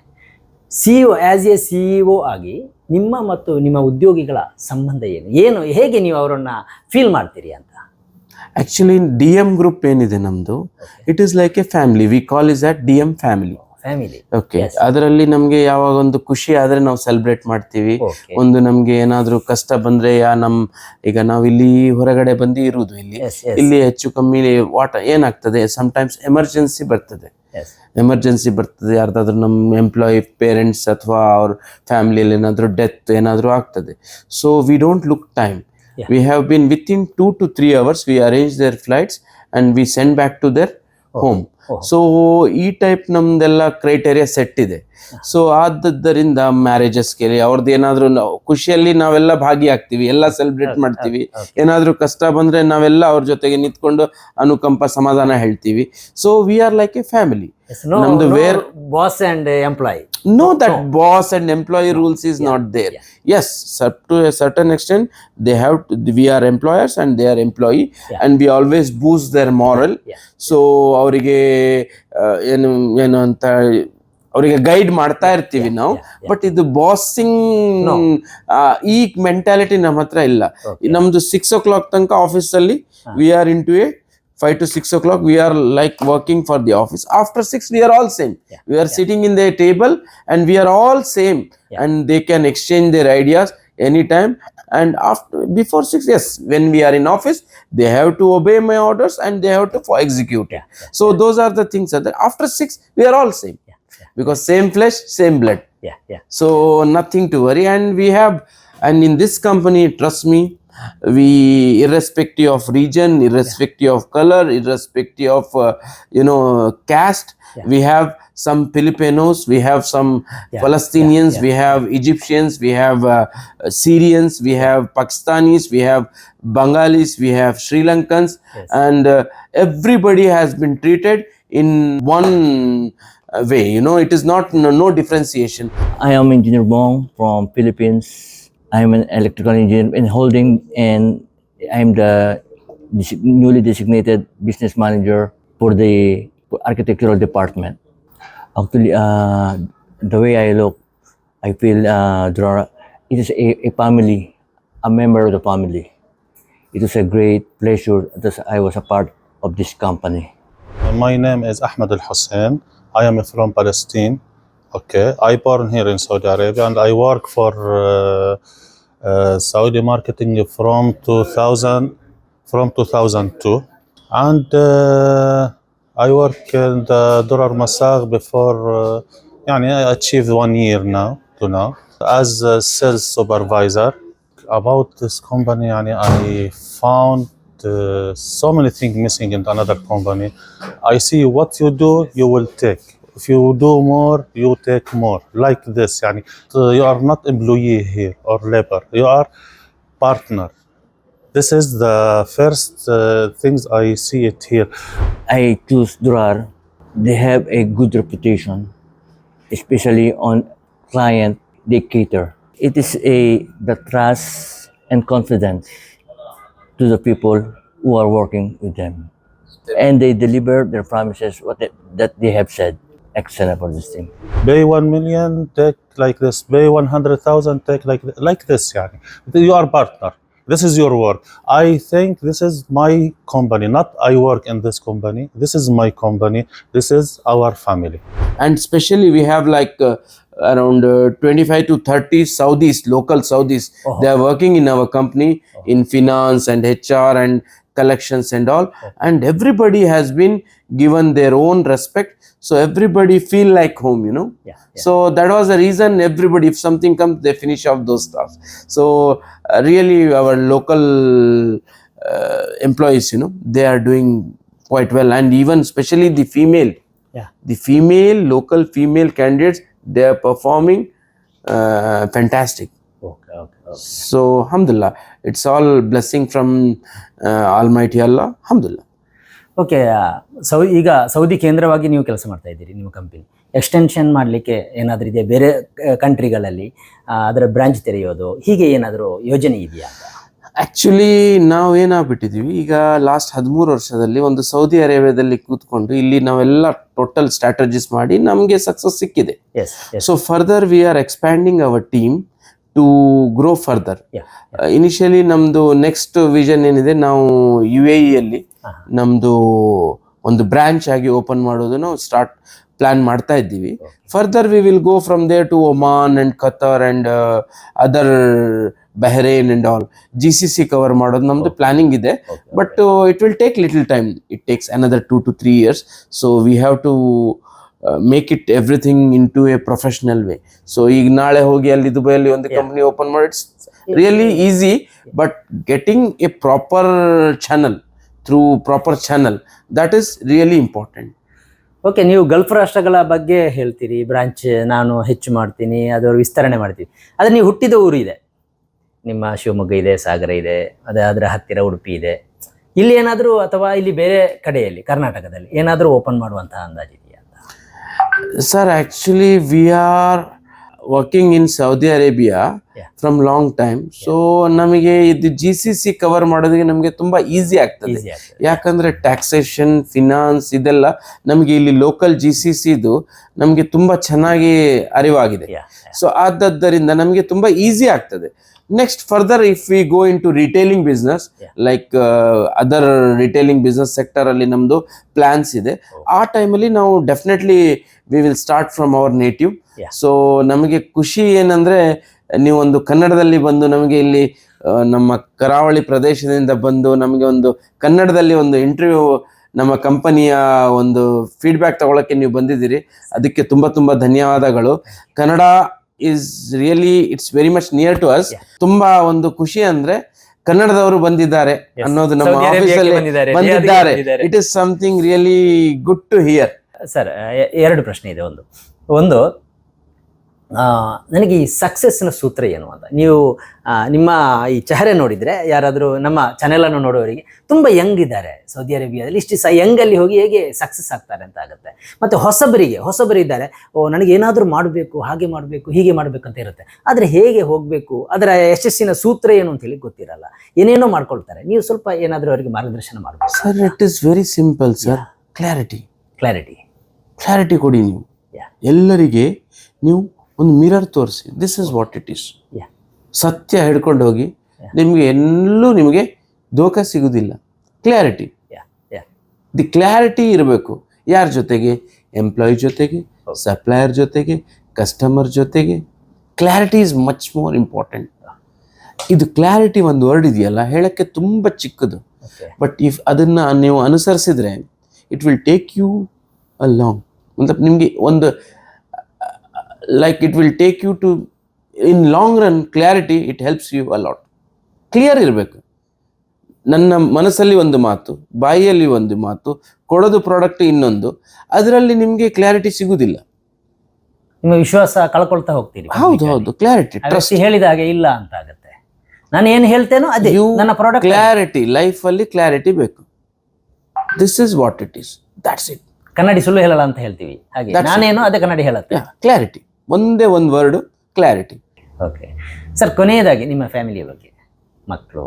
C O as a C E O ಆಗಿ ನಿಮ್ಮ ಮತ್ತು ನಿಮ್ಮ ಉದ್ಯೋಗಿಗಳ ಸಂಬಂಧ ಏನು? ಏನು ಹೇಗೆ ನೀವು ಅವರನ್ನ ಫೀಲ್ ಮಾಡ್ತೀರಿ ಅಂತ? ಆ್ಯಕ್ಚುಲಿ ಡಿ ಎಂ ಗ್ರೂಪ್ ಏನಿದೆ ನಮ್ಮದು it is like a family we call is at D M family okay ಅದರಲ್ಲಿ ನಮಗೆ ಯಾವಾಗ ಒಂದು ಖುಷಿ ಆದರೆ ನಾವು ಸೆಲೆಬ್ರೇಟ್ ಮಾಡ್ತೀವಿ. ಒಂದು ನಮಗೆ ಏನಾದರೂ ಕಷ್ಟ ಬಂದರೆ ಯಾ ನಮ್ಮ ಈಗ ನಾವು ಇಲ್ಲಿ ಹೊರಗಡೆ ಬಂದು ಇರುವುದು ಇಲ್ಲಿ. ಇಲ್ಲಿ ಹೆಚ್ಚು ಕಮ್ಮಿ ವಾಟ ಏನಾಗ್ತದೆ? ಟೈಮ್ಸ್ ಎಮರ್ಜೆನ್ಸಿ ಬರ್ತದೆ. ಎಮರ್ಜೆನ್ಸಿ ಬರ್ತದೆ ಯಾರ್ದಾದ್ರೂ ನಮ್ಮ ಎಂಪ್ಲಾಯಿ ಪೇರೆಂಟ್ಸ್ ಅಥವಾ ಅವ್ರ ಫ್ಯಾಮಿಲಿಯಲ್ಲಿ ಏನಾದರೂ ಡೆತ್ ಏನಾದರೂ ಆಗ್ತದೆ so we don't look time Yeah. We have been with in two to three hours we arrange their flights and we send back to their home Oh. So ಈ ಟೈಪ್ ನಮ್ದೆಲ್ಲ ಕ್ರೈಟೇರಿಯಾ ಸೆಟ್ ಇದೆ. ಸೊ ಆದದ್ದರಿಂದ ಮ್ಯಾರೇಜಸ್ಗೆ ಅವ್ರದ್ದು ಏನಾದ್ರು ಖುಷಿಯಲ್ಲಿ ನಾವೆಲ್ಲ ಭಾಗಿಯಾಗ್ತೀವಿ ಎಲ್ಲ ಸೆಲೆಬ್ರೇಟ್ ಮಾಡ್ತೀವಿ. ಏನಾದರೂ ಕಷ್ಟ ಬಂದ್ರೆ ನಾವೆಲ್ಲ ಅವ್ರ ಜೊತೆಗೆ ನಿಂತ್ಕೊಂಡು ಅನುಕಂಪ ಸಮಾಧಾನ ಹೇಳ್ತೀವಿ. So we are like a family ನಮ್ದು where- boss and employee no that boss and employee rules is not there yes cer- to a certain extent they have to, we are employers and they are employee and we always boost their moral Yeah. So ಅವರಿಗೆ ಏನು ಏನು ಅಂತ ಅವರಿಗೆ ಗೈಡ್ ಮಾಡ್ತಾ ಇರ್ತೀವಿ ನಾವು ಬಟ್ ಇದು ಬಾಸಿಂಗ್ ಈ ಮೆಂಟಾಲಿಟಿ ನಮ್ಮ ಹತ್ರ ಇಲ್ಲ ನಮ್ದು ಸಿಕ್ಸ್ ಓ ಕ್ಲಾಕ್ ತನಕ ಆಫೀಸ್ ಅಲ್ಲಿ we are in to a 5 to 6 o'clock we are like working for the office after 6 we are all same yeah. we are yeah. sitting in the table and we are all same yeah. and they can exchange their ideas anytime and after before 6 yes when we are in office they have to obey my orders and they have to for execute yeah. so yeah. those are the things that after 6 we are all same yeah. Yeah. because same flesh same blood yeah yeah so nothing to worry and we have and in this company trust me we irrespective of region irrespective of color irrespective of uh, you know caste Yeah. we have some filipinos we have some Yeah, palestinians yeah, yeah. we have egyptians we have uh, syrians we have pakistanis we have bengalis we have sri lankans Yes. and uh, everybody has been treated in one uh, way you know it is not no, no differentiation I am Engineer Bong from Philippines. I'm an electrical engineer in holding and I'm the newly designated business manager for the architectural department. Actually, uh, the way I look, I feel uh, there are, it is a, a family, a member of the family. It is a great pleasure that I was a part of this company. My name is Ahmed Al Hussein. I am from Palestine. Okay, I born here in Saudi Arabia and I work for uh, uh, Saudi marketing from 2000 from 2002 and uh, I work in the Durar Masag before uh, يعني I achieved one year now to now as a sales supervisor about this company يعني I found uh, so many things missing in another company I see what you do, you will take. If you do more, you take more. Like this, يعني uh, you are not employee here or labor. You are partner. This is the first uh, things I see it here. I choose Durar. They have a good reputation, especially on client they cater. It is a the trust and confidence to the people who are working with them, and they deliver their promises what they, that they have said. extra for this thing. Pay 1 million, take like this. Pay 100,000, take like, like this. Yani. You are partner. This is your work. I think this is my company, not I work in this company. This is my company. This is our family. and especially we have like uh, around uh, 25 to 30 saudis local saudis oh. they are working in our company oh. in finance and hr and collections and all and everybody has been given their own respect so everybody feel like home you know Yeah, yeah. so that was the reason everybody if something comes they finish off those stuff so uh, really our local uh, employees you know they are doing quite well and even especially the female Yeah. the female local female candidates they are performing uh, fantastic. So alhamdulillah. It's all blessing from uh, almighty allah. Alhamdulillah. Okay so ಈಗ ಸೌದಿ ಕೇಂದ್ರವಾಗಿ ನೀವು ಕೆಲಸ ಮಾಡ್ತಾ ಇದ್ದೀರಿ ನಿಮ್ಮ ಕಂಪನಿ ಎಕ್ಸ್ಟೆನ್ಷನ್ ಮಾಡಲಿಕ್ಕೆ ಏನಾದರೂ ಇದೆಯಾ? ಬೇರೆ ಕಂಟ್ರಿಗಳಲ್ಲಿ ಅದರ ಬ್ರಾಂಚ್ ತೆರೆಯೋದು ಹೀಗೆ ಏನಾದರೂ ಯೋಜನೆ ಇದೆಯಾ? ಆ್ಯಕ್ಚುಲಿ ನಾವು ಏನಾಗ್ಬಿಟ್ಟಿದ್ದೀವಿ? ಈಗ ಲಾಸ್ಟ್ ಹದಿಮೂರು ವರ್ಷದಲ್ಲಿ ಒಂದು ಸೌದಿ ಅರೇಬಿಯಾದಲ್ಲಿ ಕೂತ್ಕೊಂಡು ಇಲ್ಲಿ ನಾವೆಲ್ಲ ಟೋಟಲ್ ಸ್ಟ್ರಾಟಜಿಸ್ ಮಾಡಿ ನಮಗೆ ಸಕ್ಸಸ್ ಸಿಕ್ಕಿದೆ. So further we are expanding our team to grow further initially ನಮ್ದು ನೆಕ್ಸ್ಟ್ ವಿಷನ್ ಏನಿದೆ ನಾವು ಯು ಎ ಇಯಲ್ಲಿ ನಮ್ಮದು ನಮ್ದು ಒಂದು ಬ್ರಾಂಚ್ ಆಗಿ ಓಪನ್ ಮಾಡೋದನ್ನು ನಾವು ಸ್ಟಾರ್ಟ್ ಪ್ಲಾನ್ ಮಾಡ್ತಾ ಇದ್ದೀವಿ. Further we will go from there to Oman and Qatar and other Bahrain and all G C C cover ಮಾಡೋದು ನಮ್ದು ಪ್ಲಾನಿಂಗ್ ಇದೆ. But it will take little time it takes another two to three years so we have to make it everything in to a professional way so ಈಗ ನಾಳೆ ಹೋಗಿ ಅಲ್ಲಿ ದುಬೈಯಲ್ಲಿ ಒಂದು ಕಂಪ್ನಿ ಓಪನ್ ಮಾಡಿ it's really easy but getting a proper channel through proper channel that is really important okay ನೀವು ಗಲ್ಫ್ ರಾಷ್ಟ್ರಗಳ ಬಗ್ಗೆ ಹೇಳ್ತೀರಿ ಬ್ರಾಂಚ್ ನಾನು ಹೆಚ್ಚು ಮಾಡ್ತೀನಿ ಅದರ ವಿಸ್ತರಣೆ ಮಾಡ್ತೀನಿ ಆದರೆ ನೀವು ಹುಟ್ಟಿದ ಊರು ಇದೆ. ನಿಮ್ಮ ಶಿವಮೊಗ್ಗ ಇದೆ ಸಾಗರ ಇದೆ ಅದೇ ಅದರ ಹತ್ತಿರ ಉಡುಪಿ ಇದೆ. ಇಲ್ಲಿ ಏನಾದರೂ ಅಥವಾ ಇಲ್ಲಿ ಬೇರೆ ಕಡೆಯಲ್ಲಿ ಕರ್ನಾಟಕದಲ್ಲಿ ಏನಾದರೂ ಓಪನ್ ಮಾಡುವಂತಹ ಅಂದಾಜಿದೆಯಾ sir actually we are working in Saudi Arabia from long time so ನಮಗೆ ಇದು ಜಿ ಸಿ ಸಿ ಕವರ್ ಮಾಡೋದಕ್ಕೆ ನಮಗೆ ತುಂಬ ಈಸಿ ಆಗ್ತದೆ. ಯಾಕಂದ್ರೆ ಟ್ಯಾಕ್ಸೇಷನ್ ಫಿನಾನ್ಸ್ ಇದೆಲ್ಲ ನಮಗೆ ಇಲ್ಲಿ ಲೋಕಲ್ ಜಿ ಸಿ ಸಿದು ನಮಗೆ ತುಂಬ ಚೆನ್ನಾಗಿ ಅರಿವಾಗಿದೆ. ಸೊ ಆದದ್ದರಿಂದ ನಮಗೆ ತುಂಬ ಈಸಿ ಆಗ್ತದೆ. Next further if we go in to retailing business Yeah. Like other retailing business sector ಅಲ್ಲಿ ನಮ್ದು ಪ್ಲಾನ್ಸ್ ಇದೆ. ಆ ಟೈಮಲ್ಲಿ ನಾವು definitely we will start from our native Yeah. So ನಮಗೆ ಖುಷಿ ಏನಂದ್ರೆ ನೀವೊಂದು ಕನ್ನಡದಲ್ಲಿ ಬಂದು ನಮಗೆ ಇಲ್ಲಿ ಆ, ನಮ್ಮ ಕರಾವಳಿ ಪ್ರದೇಶದಿಂದ ಬಂದು ನಮಗೆ ಒಂದು ಕನ್ನಡದಲ್ಲಿ ಒಂದು ಇಂಟರ್ವ್ಯೂ ನಮ್ಮ ಕಂಪನಿಯ ಒಂದು ಫೀಡ್ಬ್ಯಾಕ್ ತಗೊಳಕ್ಕೆ ನೀವು ಬಂದಿದ್ದೀರಿ. ಅದಕ್ಕೆ ತುಂಬ ತುಂಬ ಧನ್ಯವಾದಗಳು. Kannada is really it's very much near to us ತುಂಬಾ ಒಂದು ಖುಷಿ ಅಂದ್ರೆ ಕನ್ನಡದವರು ಬಂದಿದ್ದಾರೆ ಅನ್ನೋದು ನಮ್ಮ ಆಫೀಸಲ್ಲಿ ಬಂದಿದ್ದಾರೆ. It is something really good to hear sir ಎರಡು ಪ್ರಶ್ನೆ ಇದೆ ಒಂದು. ಒಂದು ನನಗೆ ಈ ಸಕ್ಸಸ್ನ ಸೂತ್ರ ಏನು ಅಂತ. ನೀವು ನಿಮ್ಮ ಈ ಚೆಹರೆ ನೋಡಿದರೆ ಯಾರಾದರೂ ನಮ್ಮ ಚಾನೆಲನ್ನು ನೋಡೋರಿಗೆ ತುಂಬ ಯಂಗ್ ಇದ್ದಾರೆ ಸೌದಿ ಅರೇಬಿಯಾದಲ್ಲಿ ಇಷ್ಟು ಸ ಯಂಗಲ್ಲಿ ಹೋಗಿ ಹೇಗೆ ಸಕ್ಸಸ್ ಆಗ್ತಾರೆ ಅಂತ ಆಗುತ್ತೆ. ಮತ್ತು ಹೊಸಬರಿಗೆ ಹೊಸಬರು ಇದ್ದಾರೆ. ಓ ನನಗೆ ಏನಾದರೂ ಮಾಡಬೇಕು ಹಾಗೆ ಮಾಡಬೇಕು ಹೀಗೆ ಮಾಡಬೇಕು ಅಂತ ಇರುತ್ತೆ. ಆದರೆ ಹೇಗೆ ಹೋಗಬೇಕು ಅದರ ಯಶಸ್ಸಿನ ಸೂತ್ರ ಏನು ಅಂತ ಹೇಳಿ ಗೊತ್ತಿರಲ್ಲ. ಏನೇನೋ ಮಾಡ್ಕೊಳ್ತಾರೆ. ನೀವು ಸ್ವಲ್ಪ ಏನಾದರೂ ಅವರಿಗೆ ಮಾರ್ಗದರ್ಶನ ಮಾಡಬೇಕು sir it is very simple sir clarity clarity clarity ಕೊಡಿ ನೀವು. ಎಲ್ಲರಿಗೆ ನೀವು ಒಂದು ಮಿರರ್ ತೋರಿಸಿ. This is what it is ಸತ್ಯ ಹಿಡ್ಕೊಂಡು ಹೋಗಿ ನಿಮಗೆ ಎಲ್ಲೂ ನಿಮಗೆ ದೋಖ ಸಿಗುವುದಿಲ್ಲ ಕ್ಲಾರಿಟಿ ದಿ ಕ್ಲಾರಿಟಿ ಇರಬೇಕು. ಯಾರ ಜೊತೆಗೆ? ಎಂಪ್ಲಾಯಿ ಜೊತೆಗೆ ಸಪ್ಲೈಯರ್ ಜೊತೆಗೆ ಕಸ್ಟಮರ್ ಜೊತೆಗೆ. Clarity is much more important ಇದು ಕ್ಲಾರಿಟಿ ಒಂದು ವರ್ಡ್ ಇದೆಯಲ್ಲ ಹೇಳೋಕ್ಕೆ ತುಂಬ ಚಿಕ್ಕದು. ಬಟ್ ಇಫ್ ಅದನ್ನು ನೀವು ಅನುಸರಿಸಿದರೆ it will take you a long ಒಂದು ನಿಮಗೆ ಒಂದು like it will take you to in long run clarity it helps you a lot clear ಇರಬೇಕು. ನನ್ನ ಮನಸ್ಸಲ್ಲಿ ಒಂದು ಮಾತು ಬಾಯಿಯಲ್ಲಿ ಒಂದು ಮಾತು ಕೊಡೋದು ಪ್ರಾಡಕ್ಟ್ ಇನ್ನೊಂದು ಅದರಲ್ಲಿ ನಿಮಗೆ ಕ್ಲಾರಿಟಿ ಸಿಗುವುದಿಲ್ಲ ನಿಮ್ಮ ವಿಶ್ವಾಸ ಕಳ್ಕೊಳ್ತಾ ಹೋಗ್ತೀರಿ ಹೌದು ಹೌದು ಕ್ಲಾರಿಟಿ ಟ್ರಸ್ಟ್ ಹೇಳಿದ ಹಾಗೆ ಇಲ್ಲ ಅಂತ ಆಗುತ್ತೆ ನಾನು ಏನು ಹೇಳ್ತೇನೋ ಅದೇ You ನನ್ನ ಪ್ರಾಡಕ್ಟ್ ಕ್ಲಾರಿಟಿ ಲೈಫಲ್ಲಿ ಕ್ಲಾರಿಟಿ ಬೇಕು. This is what it is that's it ಕನ್ನಡಿ ಸುಳ್ಳು ಹೇಳಲ್ಲ ಅಂತ ಹೇಳ್ತೀವಿ. ಹಾಗೆ ನಾನೇನು ಅದೇ ಕನ್ನಡಿ ಹೇಳುತ್ತೆ. ಕ್ಲಾರಿಟಿ ಒಂದೇ ಒಂದು ವರ್ಡ್ ಕ್ಲಾರಿಟಿ ಓಕೆ ಸರ್ ಕೊನೆಯದಾಗಿ ನಿಮ್ಮ ಫ್ಯಾಮಿಲಿಯ ಬಗ್ಗೆ. ಮಕ್ಕಳು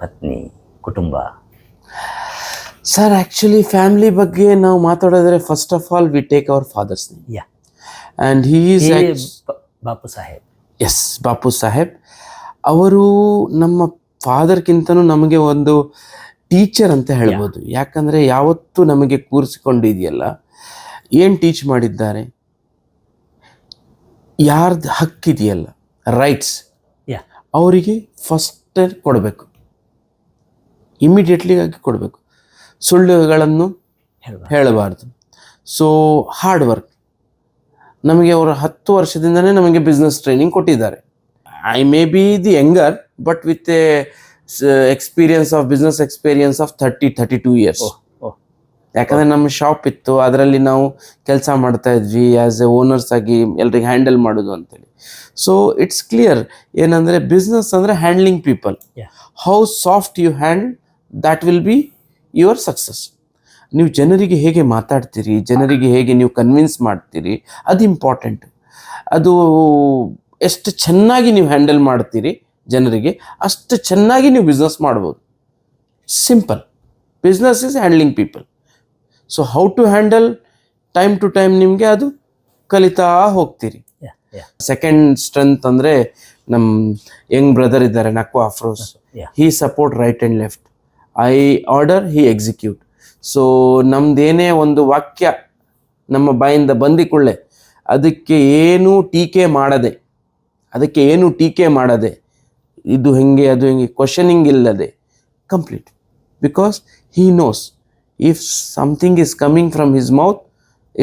ಪತ್ನಿ ಕುಟುಂಬ. ಸರ್ ಆ್ಯಕ್ಚುಲಿ ಫ್ಯಾಮಿಲಿ ಬಗ್ಗೆ ನಾವು ಮಾತಾಡಿದ್ರೆ first of all we take our father's name yeah and he is Bapu Saheb yes Bapu Saheb ಅವರು ನಮ್ಮ ಫಾದರ್ಗಿಂತನೂ ನಮಗೆ ಒಂದು ಟೀಚರ್ ಅಂತ ಹೇಳ್ಬೋದು. ಯಾಕಂದರೆ ಯಾವತ್ತೂ ನಮಗೆ ಕೂರಿಸಿಕೊಂಡಿದೆಯಲ್ಲ ಏನು ಟೀಚ್ ಮಾಡಿದ್ದಾರೆ? ಯಾರ್ದು ಹಕ್ಕಿದೆಯಲ್ಲ ರೈಟ್ಸ್ ಯಾ ಅವರಿಗೆ ಫಸ್ಟ್ ಕೊಡಬೇಕು. ಇಮಿಡಿಯೇಟ್ಲಿ ಆಗಿ ಕೊಡಬೇಕು. ಸುಳ್ಳುಗಳನ್ನು ಹೇಳ್ಬಾ ಹೇಳಬಾರ್ದು. ಸೊ ಹಾರ್ಡ್ ವರ್ಕ್ ನಮಗೆ ಅವರು ಹತ್ತು ವರ್ಷದಿಂದನೇ ನಮಗೆ ಬಿಸ್ನೆಸ್ ಟ್ರೈನಿಂಗ್ ಕೊಟ್ಟಿದ್ದಾರೆ. I may be the younger but with a experience of business experience of thirty thirty two years ಯಾಕಂದರೆ ನಮ್ಮ ಶಾಪ್ ಇತ್ತು ಅದರಲ್ಲಿ ನಾವು ಕೆಲಸ ಮಾಡ್ತಾ ಇದ್ವಿ ಆ್ಯಸ್ ಎ ಓನರ್ಸ್ ಆಗಿ ಎಲ್ರಿಗೆ ಹ್ಯಾಂಡಲ್ ಮಾಡೋದು ಅಂತೇಳಿ. ಸೊ ಇಟ್ಸ್ ಕ್ಲಿಯರ್ ಏನಂದರೆ ಬಿಸ್ನೆಸ್ ಅಂದರೆ handling people. How soft you hand that will be your success ನೀವು ಜನರಿಗೆ ಹೇಗೆ ಮಾತಾಡ್ತೀರಿ ಜನರಿಗೆ ಹೇಗೆ ನೀವು ಕನ್ವಿನ್ಸ್ ಮಾಡ್ತೀರಿ ಅದು ಇಂಪಾರ್ಟೆಂಟ್ ಅದು ಎಷ್ಟು ಚೆನ್ನಾಗಿ ನೀವು ಹ್ಯಾಂಡಲ್ ಮಾಡ್ತೀರಿ ಜನರಿಗೆ ಅಷ್ಟು ಚೆನ್ನಾಗಿ ನೀವು ಬಿಸ್ನೆಸ್ ಮಾಡ್ಬೋದು. Simple business is handling people so how to handle time to time ನಿಮಗೆ ಅದು ಕಲಿತಾ ಹೋಗ್ತೀರಿ. ಸೆಕೆಂಡ್ ಸ್ಟ್ರೆಂತ್ ಅಂದರೆ ನಮ್ಮ ಯಂಗ್ ಬ್ರದರ್ ಇದ್ದಾರೆ Naqwa Afroz. He he support right and left I order he execute so ನಮ್ದೇನೇ ಒಂದು ವಾಕ್ಯ ನಮ್ಮ ಬಾಯಿಂದ ಬಂದಿಕೊಳ್ಳೆ ಅದಕ್ಕೆ ಏನೂ ಟೀಕೆ ಮಾಡದೆ ಅದಕ್ಕೆ ಏನು ಟೀಕೆ ಮಾಡದೆ ಇದು ಹೆಂಗೆ ಅದು ಹೆಂಗೆ ಕ್ವಶನಿಂಗ್ ಇಲ್ಲದೆ complete because he knows if something is coming from his mouth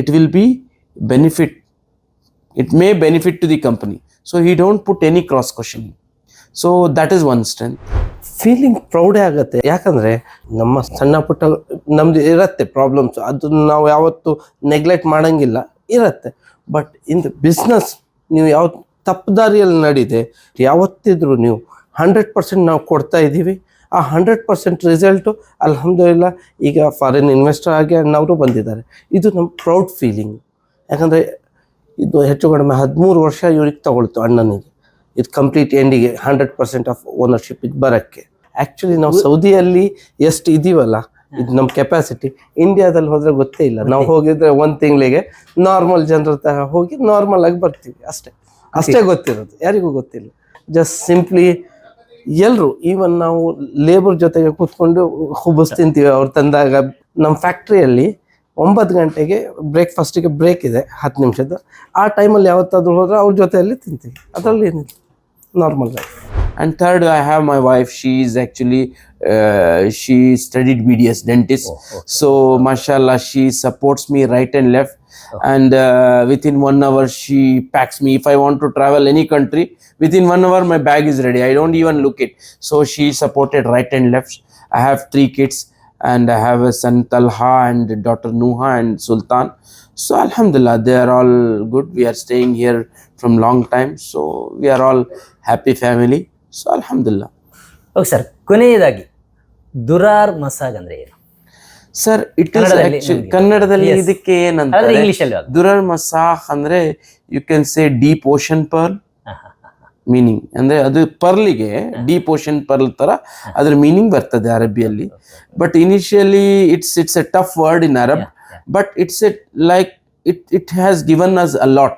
it will be benefit it may benefit to the company. So, he don't put any cross questioning. So, that is one strength. Feeling ಪ್ರೌಡೇ ಆಗುತ್ತೆ. ಯಾಕಂದರೆ ನಮ್ಮ ಸಣ್ಣ ಪುಟ್ಟ ನಮ್ದು ಇರತ್ತೆ ಪ್ರಾಬ್ಲಮ್ಸ್ ಅದನ್ನ ನಾವು ಯಾವತ್ತು ನೆಗ್ಲೆಕ್ಟ್ ಮಾಡೋಂಗಿಲ್ಲ. ಇರತ್ತೆ. ಬಟ್ ಇನ್ ದ ಬಿಸ್ನೆಸ್ ನೀವು ಯಾವ ತಪ್ಪು ದಾರಿಯಲ್ಲಿ ನಡೀದೆ, ಯಾವತ್ತಿದ್ರು ನೀವು ಹಂಡ್ರೆಡ್ ಪರ್ಸೆಂಟ್ ನಾವು ಕೊಡ್ತಾ ಇದ್ದೀವಿ. ಆ ಹಂಡ್ರೆಡ್ ಪರ್ಸೆಂಟ್ ರಿಸಲ್ಟು ಅಲ್ಹಮ್ದುಲಿಲ್ಲ ಈಗ ಫಾರಿನ್ ಇನ್ವೆಸ್ಟರ್ ಆಗಿ ಅಣ್ಣವರು ಬಂದಿದ್ದಾರೆ. ಇದು ನಮ್ಮ ಪ್ರೌಡ್ ಫೀಲಿಂಗ್ ಯಾಕಂದರೆ ಇದು ಹೆಚ್ಚು ಕಡಿಮೆ ಹದಿಮೂರು ವರ್ಷ ಇವ್ರಿಗೆ ತಗೊಳ್ತು ಅಣ್ಣನಿಗೆ. ಇದು ಕಂಪ್ಲೀಟ್ ಎಂಡಿಗೆ ಹಂಡ್ರೆಡ್ ಪರ್ಸೆಂಟ್ ಆಫ್ ಓನರ್ಶಿಪ್ ಇದು ಬರೋಕ್ಕೆ. ಆ್ಯಕ್ಚುಲಿ ನಾವು ಸೌದಿಯಲ್ಲಿ ಎಷ್ಟು ಇದೀವಲ್ಲ ಇದು ನಮ್ಮ ಕೆಪಾಸಿಟಿ ಇಂಡಿಯಾದಲ್ಲಿ ಹೋದರೆ ಗೊತ್ತೇ ಇಲ್ಲ. ನಾವು ಹೋಗಿದ್ರೆ ಒಂದು ತಿಂಗಳಿಗೆ ನಾರ್ಮಲ್ ಜನರ ತರ ಹೋಗಿ ನಾರ್ಮಲ್ ಆಗಿ ಬರ್ತೀವಿ ಅಷ್ಟೇ. ಅಷ್ಟೇ ಗೊತ್ತಿರೋದು. ಯಾರಿಗೂ ಗೊತ್ತಿಲ್ಲ. ಜಸ್ಟ್ ಸಿಂಪ್ಲಿ ಎಲ್ಲರೂ ಈವನ್ ನಾವು ಲೇಬರ್ ಜೊತೆಗೆ ಕೂತ್ಕೊಂಡು ಹುಬ್ಬಸ್ ತಿಂತೀವಿ ಅವ್ರು ತಂದಾಗ ನಮ್ಮ ಫ್ಯಾಕ್ಟ್ರಿಯಲ್ಲಿ ಒಂಬತ್ತು ಗಂಟೆಗೆ ಬ್ರೇಕ್ಫಾಸ್ಟಿಗೆ ಬ್ರೇಕ್ ಇದೆ, ಹತ್ತು ನಿಮಿಷದ್ದು. ಆ ಟೈಮಲ್ಲಿ ಯಾವತ್ತಾದರೂ ಹೋದ್ರೆ ಅವ್ರ ಜೊತೆಯಲ್ಲಿ ತಿಂತೀವಿ. ಅದರಲ್ಲಿ ಏನಿಲ್ಲ. Normal and third i have my wife. She is actually uh, she studied bds dentist. So mashallah she supports me right and left. And uh, within one hour she packs me. If i want to travel any country within one hour my bag is ready. I don't even look it. So she supported right and left. I have three kids. And i have a son talha and daughter nuha and sultan. So alhamdulillah they are all good. We are staying here from long time. So we are all happy family so ಅಲ್ಹಮ್ದಿಲ್ಲ ಓಕೆ ಸರ್ ಕೊನೆಯದಾಗಿ ದುರಾರ್ ಮಸಾಜ್ ಅಂದ್ರೆ ಏನು? ಸರ್ ಇಟ್ ಇಸ್ ಕನ್ನಡದಲ್ಲಿ ಕನ್ನಡದಲ್ಲಿ ಇದಕ್ಕೆ ಏನಂತ ಏನಂತಾರೆ ದುರರ್ ಮಸಾಹ್ ಅಂದ್ರೆ you can say deep ocean pearl meaning ಅಂದ್ರೆ ಅದು ಪರ್ಲಿಗೆ ಡೀಪ್ ಓಷನ್ ಪರ್ಲ್ ತರ ಅದ್ರ ಮೀನಿಂಗ್ ಬರ್ತದೆ ಅರಬಿಯಲ್ಲಿ. But initially it's it's a tough word in Arab but it's a like it it has given us a lot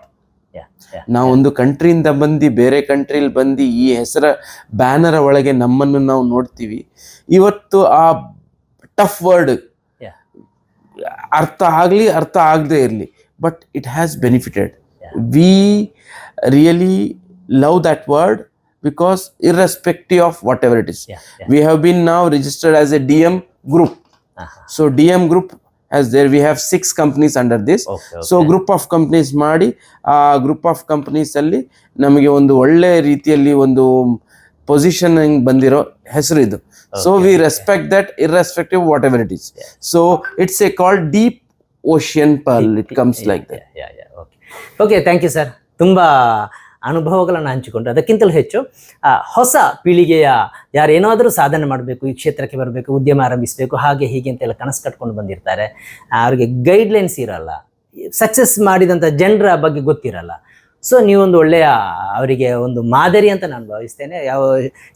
ನಾವು ಒಂದು ಕಂಟ್ರಿಯಿಂದ ಬಂದು ಬೇರೆ ಕಂಟ್ರಿಲಿ ಬಂದು ಈ ಹೆಸರ ಬ್ಯಾನರ್ ಒಳಗೆ ನಮ್ಮನ್ನು ನಾವು ನೋಡ್ತೀವಿ. ಇವತ್ತು ಆ ಟಫ್ ವರ್ಡ್. ಅರ್ಥ ಆಗಲಿ ಅರ್ಥ ಆಗದೆ ಇರಲಿ but it has benefited. We really love that word because irrespective of what ever it is. We have been ನಾವ್ registered as a D M group so D M group has there we have six companies under this. Okay, so group of companies ಮಾಡಿ ಆ ಗ್ರೂಪ್ ಆಫ್ ಕಂಪ್ನೀಸ್ ಅಲ್ಲಿ ನಮಗೆ ಒಂದು ಒಳ್ಳೆ ರೀತಿಯಲ್ಲಿ ಒಂದು ಪೊಸಿಷನ್ ಬಂದಿರೋ ಹೆಸರು ಇದು. So we respect that irrespective what ever it is so it's a called deep ocean pearl it comes like that okay okay thank you sir ತುಂಬ ಅನುಭವಗಳನ್ನು ಹಂಚಿಕೊಂಡು ಅದಕ್ಕಿಂತಲೂ ಹೆಚ್ಚು ಹೊಸ ಪೀಳಿಗೆಯ ಯಾರೇನಾದರೂ ಸಾಧನೆ ಮಾಡಬೇಕು, ಈ ಕ್ಷೇತ್ರಕ್ಕೆ ಬರಬೇಕು, ಉದ್ಯಮ ಆರಂಭಿಸಬೇಕು, ಹಾಗೆ ಹೀಗೆ ಅಂತೆಲ್ಲ ಕನಸು ಕಟ್ಕೊಂಡು ಬಂದಿರ್ತಾರೆ. ಅವ್ರಿಗೆ ಗೈಡ್ಲೈನ್ಸ್ ಇರಲ್ಲ. ಸಕ್ಸಸ್ ಮಾಡಿದಂಥ ಜನರ ಬಗ್ಗೆ ಗೊತ್ತಿರಲ್ಲ. ಸೊ ನೀವೊಂದು ಒಳ್ಳೆಯ, ಅವರಿಗೆ ಒಂದು ಮಾದರಿ ಅಂತ ನಾನು ಭಾವಿಸ್ತೇನೆ. ಯಾವ,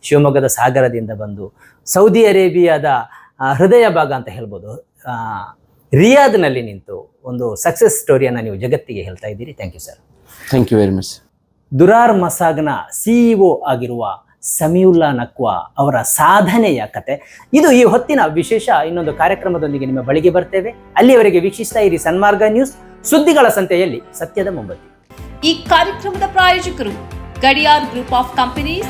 ಶಿವಮೊಗ್ಗದ ಸಾಗರದಿಂದ ಬಂದು ಸೌದಿ ಅರೇಬಿಯಾದ ಹೃದಯ ಭಾಗ ಅಂತ ಹೇಳ್ಬೋದು. ರಿಯಾದ್ನಲ್ಲಿ ನಿಂತು ಒಂದು ಸಕ್ಸಸ್ ಸ್ಟೋರಿಯನ್ನು ನೀವು ಜಗತ್ತಿಗೆ ಹೇಳ್ತಾ ಇದ್ದೀರಿ. Thank you sir thank you very much ದುರಾರ್ ಮಸಾಗ್ನ ಸಿಇಒ ಆಗಿರುವ ಸಮೀವುಲ್ಲಾ ನಕ್ವಾ ಅವರ ಸಾಧನೆಯ ಕತೆ. ಇದು ಈ ಹೊತ್ತಿನ ವಿಶೇಷ ಇನ್ನೊಂದು ಕಾರ್ಯಕ್ರಮದೊಂದಿಗೆ ನಿಮ್ಮ ಬಳಿಗೆ ಬರ್ತೇವೆ. ಅಲ್ಲಿಯವರೆಗೆ ವೀಕ್ಷಿಸ್ತಾ ಇರಿ ಸನ್ಮಾರ್ಗ ನ್ಯೂಸ್, ಸುದ್ದಿಗಳ ಸಂತೆಯಲ್ಲಿ ಸತ್ಯದ ಮೊಂಬತ್ತಿ. ಈ ಕಾರ್ಯಕ್ರಮದ ಪ್ರಾಯೋಜಕರು Gadiar group of companies